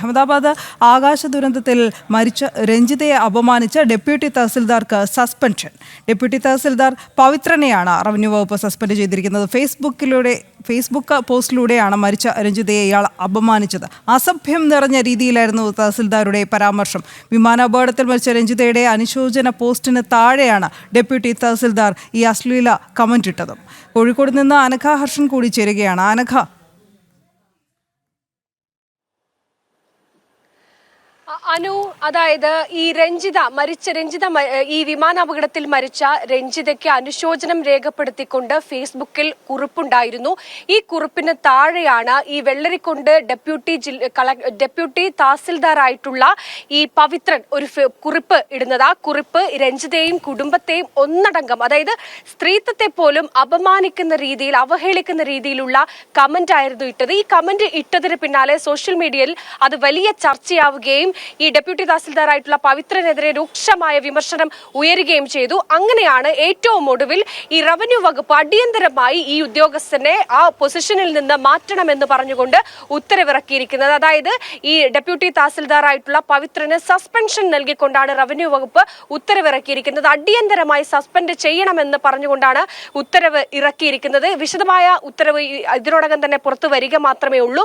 അഹമ്മദാബാദ് ആകാശ ദുരന്തത്തിൽ മരിച്ച രഞ്ജിതയെ അപമാനിച്ച ഡെപ്യൂട്ടി തഹസിൽദാർക്ക് സസ്പെൻഷൻ. ഡെപ്യൂട്ടി തഹസിൽദാർ പവിത്രനെയാണ് റവന്യൂ വകുപ്പ് സസ്പെൻഡ് ചെയ്തിരിക്കുന്നത്. ഫേസ്ബുക്കിലൂടെ ഫേസ്ബുക്ക് പോസ്റ്റിലൂടെയാണ് മരിച്ച രഞ്ജിതയെ ഇയാൾ അപമാനിച്ചത്. അസഭ്യം നിറഞ്ഞ രീതിയിലായിരുന്നു തഹസിൽദാരുടെ പരാമർശം. വിമാനാപകടത്തിൽ മരിച്ച രഞ്ജിതയുടെ അനുശോചന പോസ്റ്റിന് താഴെയാണ് ഡെപ്യൂട്ടി തഹസിൽദാർ ഈ അശ്ലീല കമന്റ് ഇട്ടതും കോഴിക്കോട് നിന്ന് അനഘ ഹർഷൻ കൂടി ചേരുകയാണ്. അനഘ അനു അതായത് ഈ രഞ്ജിത മരിച്ച രഞ്ജിത ഈ വിമാനാപകടത്തിൽ മരിച്ച രഞ്ജിതയ്ക്ക് അനുശോചനം രേഖപ്പെടുത്തിക്കൊണ്ട് ഫേസ്ബുക്കിൽ കുറിപ്പുണ്ടായിരുന്നു. ഈ കുറിപ്പിന് താഴെയാണ് ഈ വെള്ളരിക്കൊണ്ട് ഡെപ്യൂട്ടി ഡെപ്യൂട്ടി തഹസിൽദാറായിട്ടുള്ള ഈ പവിത്രൻ ഒരു കുറിപ്പ് ഇടുന്നത്. ആ കുറിപ്പ് രഞ്ജിതയെയും കുടുംബത്തെയും ഒന്നടങ്കം അതായത് സ്ത്രീത്വത്തെ പോലും അപമാനിക്കുന്ന രീതിയിൽ അവഹേളിക്കുന്ന രീതിയിലുള്ള കമന്റ് ആയിരുന്നു ഇട്ടത്. ഈ കമന്റ് ഇട്ടതിന് പിന്നാലെ സോഷ്യൽ മീഡിയയിൽ അത് വലിയ ചർച്ചയാവുകയും ഈ ഡെപ്യൂട്ടി തഹസിൽദാറായിട്ടുള്ള പവിത്രനെതിരെ രൂക്ഷമായ വിമർശനം ഉയരുകയും ചെയ്തു. അങ്ങനെയാണ് ഏറ്റവും ഒടുവിൽ ഈ റവന്യൂ വകുപ്പ് അടിയന്തരമായി ഈ ഉദ്യോഗസ്ഥനെ ആ പൊസിഷനിൽ നിന്ന് മാറ്റണമെന്ന് പറഞ്ഞുകൊണ്ട് ഉത്തരവിറക്കിയിരിക്കുന്നത്. അതായത് ഈ ഡെപ്യൂട്ടി തഹസിൽദാറായിട്ടുള്ള പവിത്രന് സസ്പെൻഷൻ നൽകിക്കൊണ്ടാണ് റവന്യൂ വകുപ്പ് ഉത്തരവിറക്കിയിരിക്കുന്നത്. അടിയന്തരമായി സസ്പെൻഡ് ചെയ്യണമെന്ന് പറഞ്ഞുകൊണ്ടാണ് ഉത്തരവ് ഇറക്കിയിരിക്കുന്നത്. വിശദമായ ഉത്തരവ് ഇതിനോടകം തന്നെ പുറത്തു വരിക മാത്രമേ ഉള്ളൂ.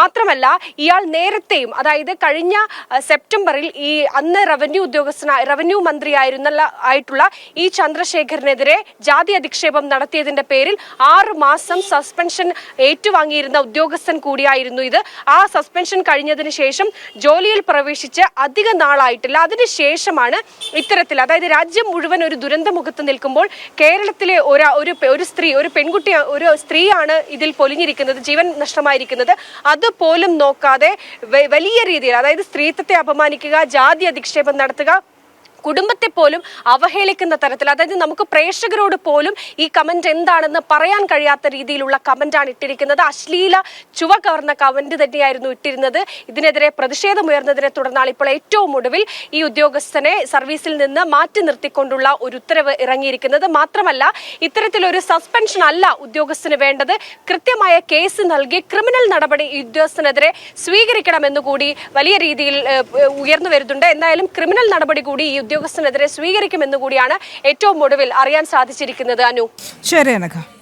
മാത്രമല്ല ഇയാൾ നേരത്തെയും അതായത് കഴിഞ്ഞ സെപ്റ്റംബറിൽ ഈ അന്ന് റവന്യൂ ഉദ്യോഗസ്ഥന റവന്യൂ മന്ത്രിയായിരുന്ന ആയിട്ടുള്ള ഈ ചന്ദ്രശേഖരനെതിരെ ജാതി അധിക്ഷേപം നടത്തിയതിന്റെ പേരിൽ ആറ് മാസം സസ്പെൻഷൻ ഏറ്റുവാങ്ങിയിരുന്ന ഉദ്യോഗസ്ഥൻ കൂടിയായിരുന്നു ഇത്. ആ സസ്പെൻഷൻ കഴിഞ്ഞതിന് ശേഷം ജോലിയിൽ പ്രവേശിച്ച് അധിക നാളായിട്ടില്ല. അതിനുശേഷമാണ് ഇത്തരത്തിൽ അതായത് രാജ്യം മുഴുവൻ ഒരു ദുരന്തമുഖത്ത് നിൽക്കുമ്പോൾ കേരളത്തിലെ ഒരാ ഒരു സ്ത്രീ ഒരു പെൺകുട്ടി ഒരു സ്ത്രീയാണ് ഇതിൽ പൊലിഞ്ഞിരിക്കുന്നത് ജീവൻ നഷ്ടമായിരിക്കുന്നത്. അതുപോലും നോക്കാതെ വലിയ രീതിയിൽ അതായത് സ്ത്രീത്വത്തെ അപമാനിക്കുക ജാതി അധിക്ഷേപം നടത്തുക കുടുംബത്തെ പോലും അവഹേളിക്കുന്ന തരത്തിൽ അതായത് നമുക്ക് പ്രേക്ഷകരോട് പോലും ഈ കമന്റ് എന്താണെന്ന് പറയാൻ കഴിയാത്ത രീതിയിലുള്ള കമന്റാണ് ഇട്ടിരിക്കുന്നത്. അശ്ലീല ചുവ കവർന്ന കമന്റ് തന്നെയായിരുന്നു ഇട്ടിരുന്നത്. ഇതിനെതിരെ പ്രതിഷേധമുയർന്നതിനെ തുടർന്നാണ് ഇപ്പോൾ ഏറ്റവും ഒടുവിൽ ഈ ഉദ്യോഗസ്ഥനെ സർവീസിൽ നിന്ന് മാറ്റി നിർത്തിക്കൊണ്ടുള്ള ഒരു ഉത്തരവ് ഇറങ്ങിയിരിക്കുന്നത്. മാത്രമല്ല ഇത്തരത്തിലൊരു സസ്പെൻഷൻ അല്ല ഉദ്യോഗസ്ഥന് വേണ്ടത്. കൃത്യമായ കേസ് നൽകി ക്രിമിനൽ നടപടി ഉദ്യോഗസ്ഥനെതിരെ സ്വീകരിക്കണമെന്നുകൂടി വലിയ രീതിയിൽ ഉയർന്നു വരുന്നുണ്ട്. എന്തായാലും ക്രിമിനൽ നടപടി കൂടി ഈ ഉദ്യോഗസ്ഥനെതിരെ സ്വീകരിക്കുമെന്ന് കൂടിയാണ് ഏറ്റവും ഒടുവിൽ അറിയാൻ സാധിച്ചിരിക്കുന്നത് അനു. ശരി